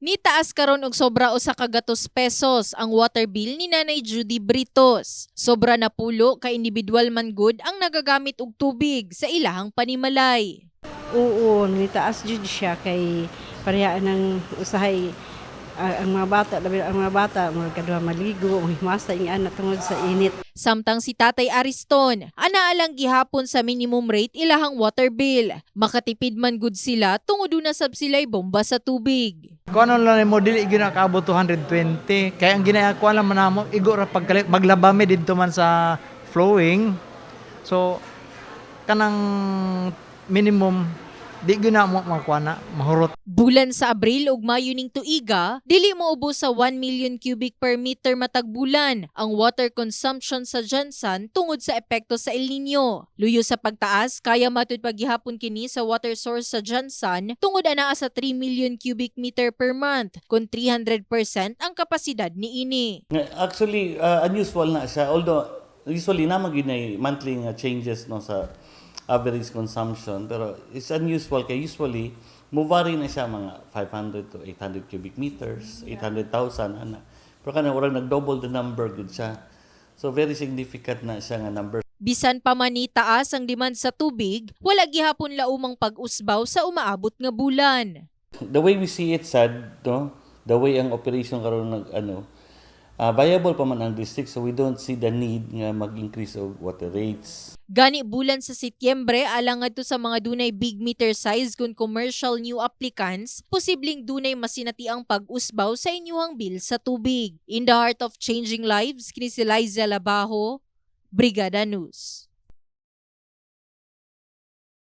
Nitaas karon og sobra usa ka gatos pesos ang water bill ni Nanay Judy Britos. Sobra na pulo ka individual man good ang nagagamit og tubig sa ilahang panimalay. Oo, nitaas jud siya kay parehaan ng usahay ah, ang mga bata, labi ang mga bata, mga kaduha maligo, himasta ing anak tungod sa init. Samtang si Tatay Ariston, anaalang gihapon sa minimum rate ilahang water bill. Makatipid man good sila tungod na sab sila'y bomba sa tubig. Kung ano lang mo, dili ginakaabot 220. Kaya ang ginagawa lang man namo, igo ra pagkalit, maglabami dito man sa flowing. So, kanang minimum, di gina mo makuha na, mahurot. Bulan sa Abril ug Mayo ning tuiga, dili mo ubos sa 1 million cubic per meter matag bulan ang water consumption sa Jansan tungod sa epekto sa El Nino. Luyo sa pagtaas, kaya matud paghihapon kini sa water source sa Jansan tungod anaa sa 3 million cubic meter per month kung 300% ang kapasidad ni ini. Actually, uh, unusual na siya. Although, usually naman ginay monthly nga changes no sa average consumption. Pero it's unusual kay usually, vary na siya mga 500 to 800 cubic meters, 800,000, ana. Pero kanang orang nag-double the number good siya. So very significant na siya nga number. Bisan pa man ni taas ang demand sa tubig, wala gihapon laumang pag-usbaw sa umaabot nga bulan. The way we see it sad, no? The way ang operation karon nag ano, uh, viable pa man ang district so we don't see the need nga mag-increase of water rates. Gani bulan sa Setyembre alang ngadto sa mga dunay big meter size kun commercial new applicants, posibleng dunay masinatiang pag-usbaw sa inyuhang bill sa tubig. In the heart of changing lives, kini si Liza Labajo, Brigada News.